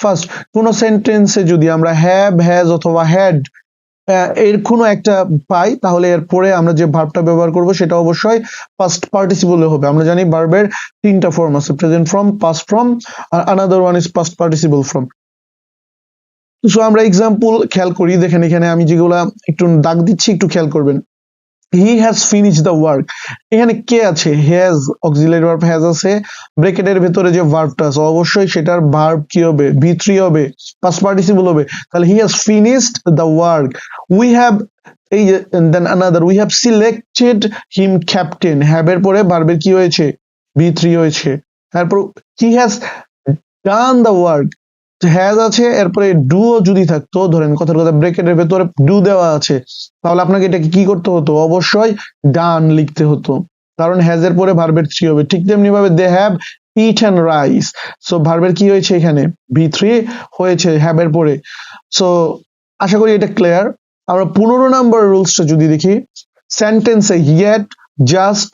First কোন সেন্টেন্সে যদি আমরা হ্যাভ হ্যাজ অথবা হ্যাড এর কোনো একটা পাই, তাহলে এরপরে আমরা যে ভার্বটা ব্যবহার করব, সেটা অবশ্যই পাস্ট পার্টিসিপলে হবে। আমরা জানি ভার্বের তিনটা ফর্ম আছে present form past form R another one is past participle form so আমরা এক্সাম্পল খেয়াল করি, দেখেন এখানে আমি যেগুলা একটু দাগ দিচ্ছি, একটু খেয়াল করবেন। He has finish the work এখানে কে আছে? হ্যাজ অক্সিলারি ভার্ব হ্যাজ আছে। ব্রেকেটের ভেতরে যে ভার্বটা আছে, অবশ্যই সেটার ভার্ব কি হবে? বি থ্রি হবে। পাস্ট পার্টিসিপল হবে। তাহলে he has finished the work we have এই then another we have selected him captain have এর পরে ভার্বের কি হয়েছে? ভি থ্রি হয়েছে। তারপর he has done the work has আছে, এরপরে ডুও যদি থাকতো, ধরেন কথার কথা ব্রেকেটের ভেতরে ডু দেওয়া আছে, তাহলে আপনাকে এটাকে কি করতে হতো? অবশ্যই ডান লিখতে হতো। কারণ হ্যাজ এর পরে ভার্বের থ্রি হবে। ঠিক তেমনি ভাবে they have eat and rice so ভার্বের কি হয়েছে এখানে? বি থ্রি হয়েছে হ্যাবের পরে। সো আশা করি এটা ক্লিয়ার আমরা পনেরো নাম্বার রুলসটা যদি দেখি সেন্টেন্সে yet just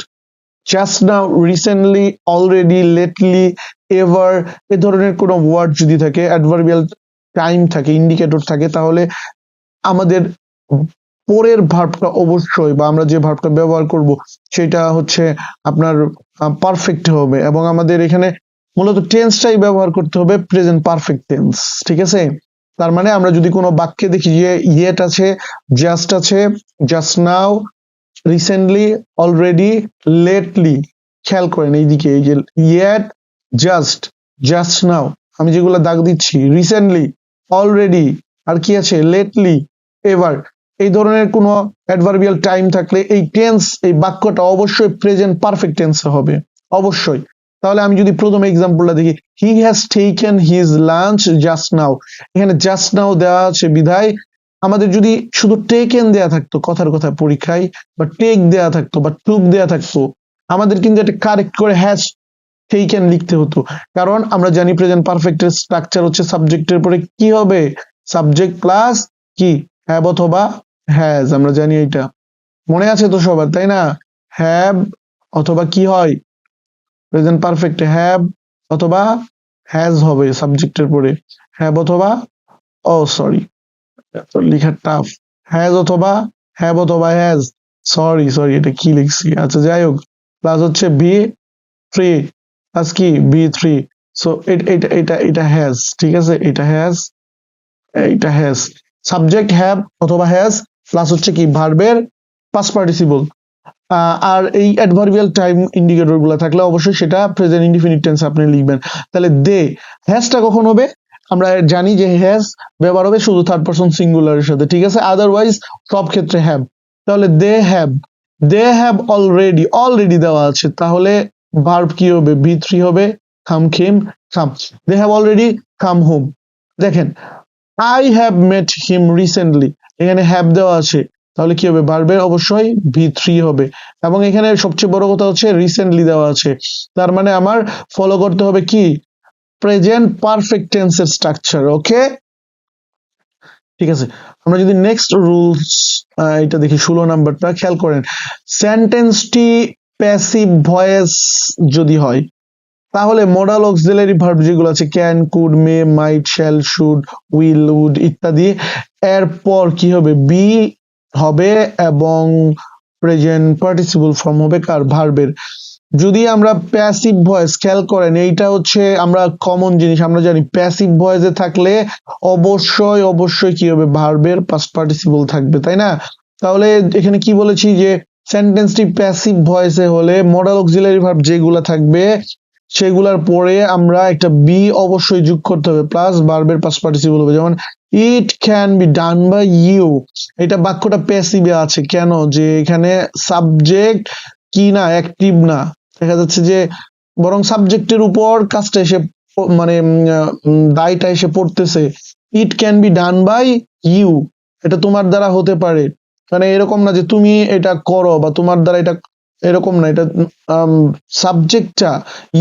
just now recently already lately ever এ ধরনের কোনো ওয়ার্ড যদি থাকে অ্যাডভার্বিয়াল টাইম থাকে ইন্ডিকেটর থাকে, তাহলে আমাদের পরের ভার্বটা অবশ্যই বা আমরা যে ভার্বটা ব্যবহার করব, সেটা হচ্ছে আপনার পারফেক্ট হবে এবং আমাদের এখানে মূলত টেন্সটাই ব্যবহার করতে হবে প্রেজেন্ট পারফেক্ট টেন্স ঠিক আছে? তার মানে আমরা যদি কোনো বাক্যে দেখি যে ইয়েট আছে জাস্ট আছে just now recently already lately খেয়াল করেন এইদিকে, এই যে ইয়েট জাস্ট জাস্ট নাও আমি যেগুলো দাগ দিচ্ছি রিসেন্টলি অলরেডি আর কি আছে লেটলি এভার এই ধরনের কোনো অ্যাডভার্বিয়াল টাইম থাকলে এই টেন্স এই বাক্যটা অবশ্যই প্রেজেন্ট পারফেক্ট টেন্সে হবে। অবশ্যই। তাহলে আমি যদি প্রথম এক্সাম্পলটা দেখি he has taken his lunch just now এখানে জাস্ট নাও দেওয়া আছে বিধায়, আমাদের যদি শুধু টেকেন দেয়া থাকতো, কথার কথা পরীক্ষায়, বা টেক দেয়া থাকতো, বা টুক দেয়া থাকতো, আমাদের কিন্তু এটা কারেক্ট করে হ্যাজ টেকেন লিখতে হতো। কারণ আমরা জানি প্রেজেন্ট পারফেক্টের স্ট্রাকচার হচ্ছে সাবজেক্টের পরে কি হবে? সাবজেক্ট প্লাস কি? হ্যাভ অথবা হ্যাজ আমরা জানি এটা। মনে আছে তো সবার, তাই না? হ্যাভ অথবা কি হয়? প্রেজেন্ট পারফেক্ট হ্যাভ অথবা হ্যাজ হবে সাবজেক্টের পরে। হ্যাভ অথবা, ও সরি লেখা টাফ হ্যাজ অথবা হ্যাভ অথবা হ্যাজ সরি সরি এটা কি লিখছি? আচ্ছা যাই হোক। প্লাস হচ্ছে বি থ্রি প্লাস কি বি থ্রি সো এটা এটা এটা হ্যাজ ঠিক আছে? এটা হ্যাজ এটা হ্যাজ সাবজেক্ট হ্যাভ অথবা হ্যাজ প্লাস হচ্ছে কি ভার্বের পাস পার্টিসিপল আর এই অ্যাডভার্বিয়াল টাইম ইন্ডিকেটরগুলো থাকলে অবশ্যই সেটা প্রেজেন্ট ইনডিফিনিট টেন্স আপনি লিখবেন। তাহলে দে হ্যাজটা কখন হবে? আমরা জানি যে হ্যাজ ব্যবহার হবে শুধু থার্ড পারসন সিঙ্গুলারের সাথে, ঠিক আছে? আদারওয়াইজ সব ক্ষেত্রে হ্যাভ তাহলে they have they have already already দেওয়া আছে। তাহলে ভার্ব কি হবে? বি থ্রি হবে come came come they have already come home দেখেন I have met him recently এখানে হ্যাভ দেওয়া আছে। তাহলে কি হবে? ভার্বের অবশ্যই ভি থ্রি হবে। এবং এখানে সবচেয়ে বড় কথা হচ্ছে রিসেন্টলি দেওয়া আছে। তার মানে আমার ফলো করতে হবে কি? প্রেজেন্ট পারফেক্ট টেন্সের স্ট্রাকচার ওকে ঠিক আছে। আমরা যদি নেক্সট রুলস এটা দেখি, ষোলো নাম্বারটা খেয়াল করেন। সেন্টেন্সটি প্যাসিভ ভয়েস যদি হয়, তাহলে মডাল অক্সিলারি ভার্ব যেগুলো আছে can could may might shall should will would ইত্যাদি, এরপর কি হবে? বি হবে এবং প্রেজেন্ট পার্টিসিপল ফর্ম হবে কার? ভার্বের যদি আমরা প্যাসিভ ভয়েস খেয়াল করেন, এইটা হচ্ছে আমরা কমন জিনিস, আমরা জানি প্যাসিভ ভয়েসে থাকলে অবশ্যই অবশ্যই কি হবে? ভার্বের পাস্ট পার্টিসিপল থাকবে, তাই না? তাহলে এখানে কি বলেছি যে সেন্টেন্সটি প্যাসিভ ভয়েসে হলে মডাল অক্সিলারি ভার্ব যেগুলা থাকবে, সেগুলার পরে আমরা একটা বি অবশ্যই যোগ করতে হবে প্লাস ভার্বের পাস্ট পার্টিসিপল হবে। যেমন it can be done by you এটা বাক্যটা প্যাসিভে আছে। কেন? যে এখানে সাবজেক্ট কি না অ্যাক্টিভ না। দেখা যাচ্ছে যে, বরং সাবজেক্টের উপর কাজটা এসে মানে দায়টা এসে পড়তেছে। It can be done by you এটা তোমার দ্বারা হতে পারে। মানে এরকম না যে তুমি এটা করো বা তোমার দ্বারা এটা এরকম না, এটা সাবজেক্টটা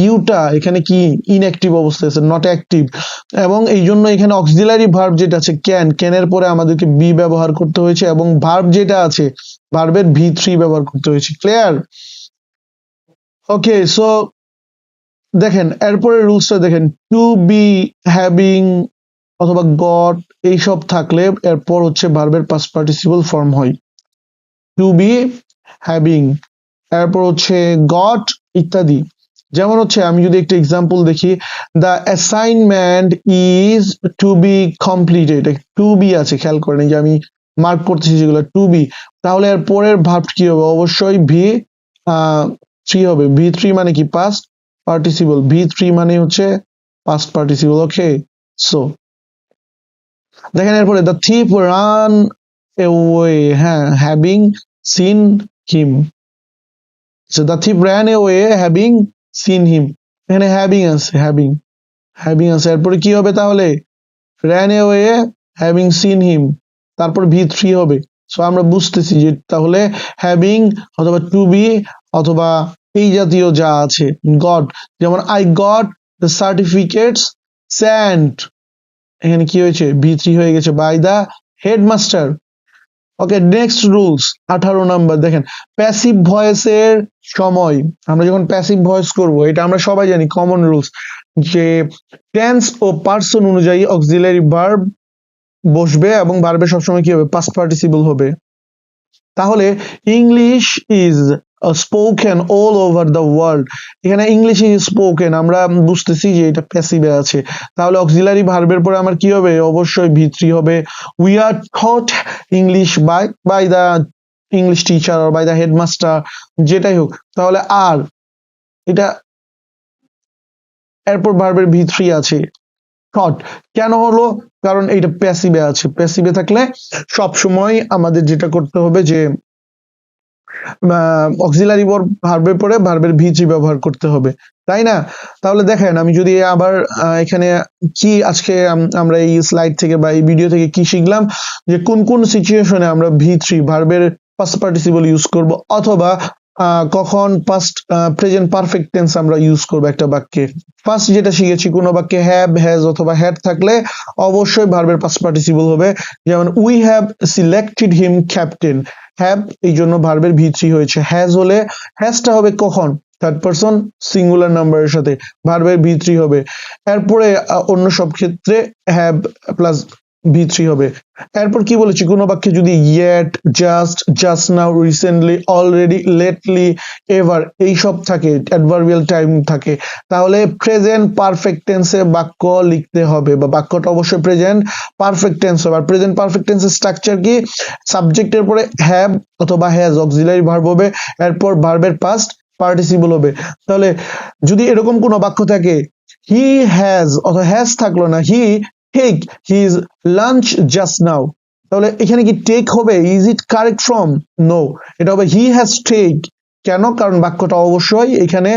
ইউটা এখানে কি ইনঅ্যাক্টিভ অবস্থায় আছে নট অ্যাক্টিভ এবং এই জন্য এখানে অক্সিলারি ভার্ব যেটা আছে ক্যান ক্যানের পরে আমাদেরকে বি ব্যবহার করতে হয়েছে এবং ভার্ব যেটা আছে ভার্বের ভি থ্রি ব্যবহার করতে হয়েছে ক্লিয়ার ওকে সো দেখেন এরপরে রুলসটা দেখেন টু বি হ্যাভিং অথবা গট এইসব থাকলে এরপর হচ্ছে ভার্বের পাস পার্টিসিপল ফর্ম হয়। টু বি হ্যাভিং এরপর হচ্ছে গট ইত্যাদি। যেমন হচ্ছে আমি যদি একটা এক্সাম্পল দেখি the assignment is to be completed to be আছে, খেয়াল করেন যে আমি মার্ক করতেছি যেগুলো টু বি তাহলে এর পরের ভার্ব কি হবে? অবশ্যই ভি থ্রি হবে। ভি থ্রি মানে কি? পাস্ট পার্টিসিপল ভি থ্রি মানে হচ্ছে পাস্ট পার্টিসিপল ওকে সো দেখেন এরপরে দ্য থিপ রান away হ্যাঁ having seen him the thief ran away having seen him এখানে হ্যাভিং আছে হ্যাভিং হ্যাভিং আছে। এরপরে কি হবে তাহলে? Ran away having seen him তারপর ভি থ্রি হবে। সো আমরা বুঝতেছি যে তাহলে হ্যাভিং অথবা টু বি অথবা এই জাতীয় যা আছে গড যেমন I got the certificates sent এখানে কি হয়েছে? ভি থ্রি হয়ে গেছে by the headmaster okay next rules আঠারো নাম্বার দেখেন প্যাসিভ ভয়েসের সময়, আমরা যখন প্যাসিভ ভয়েস করব, এটা আমরা সবাই জানি কমন রুলস যে টেন্স ও পার্সন অনুযায়ী অক্সিলারি ভার্ব বসবে এবং ভার্বে সবসময় কি হবে? পাস্ট পার্টিসিপল হবে। তাহলে English is spoken all over the world এখানে ইংলিশ ইজ স্পোকেন আমরা বুঝতেছি যে এটা প্যাসিভে আছে। তাহলে অক্সিলারি ভার্বের পরে আমার কি হবে? অবশ্যই ভিত্রি হবে। We are taught English by by the English teacher by the headmaster যেটাই হোক। তাহলে আর, এটা এরপর ভার্বের ভিত্রি আছে। থট কেন হলো? কারণ এটা প্যাসিভে আছে। প্যাসিভে থাকলে সব সময় আমাদের যেটা করতে হবে যে অক্সিলারি ভার্বের পরে ভার্বের ভিজি ব্যবহার করতে হবে। তাই না? তাহলে দেখেন, আমি যদি আবার এখানে কি আজকে আমরা এই স্লাইড থেকে বা এই ভিডিও থেকে কি শিখলাম? যে কোন কোন সিচুয়েশনে আমরা ভি থ্রি ভার্বের পাস্ট পার্টিসিপল ইউজ করব অথবা কখন পাস্ট প্রেজেন্ট পারফেক্ট টেন্স আমরা ইউজ করব একটা বাক্যে। ফার্স্ট যেটা শিখেছি, কোনো বাক্যে হ্যাভ হ্যাজ অথবা হ্যাড থাকলে অবশ্যই ভার্বের পাস্ট পার্টিসিপল হবে। যেমন we have selected him captain have এই জন্য ভার্বের ভি থ্রি হয়েছে। হ্যাজ হলে হ্যাজটা হবে কখন? থার্ড পারসন সিঙ্গুলার নাম্বারের সাথে। ভার্বের ভি থ্রি হবে। এরপরে অন্য সব ক্ষেত্রে হ্যাভ প্লাস ভি থ্রি হবে। এরপর কি বলেছি? কোনো বাক্যে যদি yet just just now recently already lately ever এইসব থাকে অ্যাডভার্বিয়াল টাইম থাকে, তাহলে প্রেজেন্ট পারফেক্ট টেন্সে বাক্য লিখতে হবে বা বাক্যটা অবশ্যই প্রেজেন্ট পারফেক্ট টেন্স হবে। আর প্রেজেন্ট পারফেক্ট টেন্সের স্ট্রাকচার কি? সাবজেক্টের পরে হ্যাভ অথবা হ্যাজ অক্সিলারি ভার্ব হবে, এরপর ভার্বের পাস্ট পার্টিসিপল হবে। তাহলে যদি এরকম কোনো বাক্য থাকে হি হ্যাজ অথবা হ্যাজ থাকল না he take his lunch just now তাহলে এখানে কি টেক হবে? Is it correct from no এটা হবে হি হ্যাজ টেক কেন? কারণ বাক্যটা অবশ্যই এখানে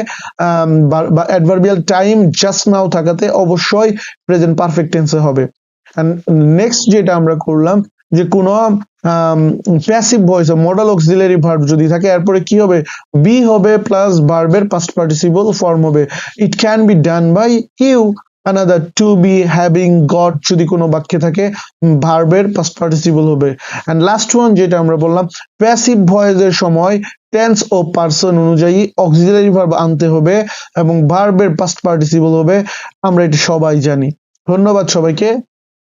অ্যাডভার্বিয়াল টাইম জাস্ট নাও থাকাতে অবশ্যই প্রেজেন্ট পারফেক্ট টেন্সে হবে. নেক্সট যেটা আমরা করলাম, যে কোনো passive voice modal auxiliary verb যদি থাকে, এরপরে কি হবে? বি হবে প্লাস ভার্বের পাস্ট পার্টিসিপল ফর্ম হবে। It can be done by you another to be having got যদি কোনো বাক্যে থাকে ভার্বের পাস্ট পার্টিসিপল হবে। এন্ড লাস্ট ওয়ান যেটা আমরা বললাম প্যাসিভ ভয়েসের সময় টেন্স ও পার্সন অনুযায়ী অক্সিলারি ভার্ব আনতে হবে এবং ভার্বের পাস্ট পার্টিসিপল হবে, আমরা এটা সবাই জানি। ধন্যবাদ সবাইকে।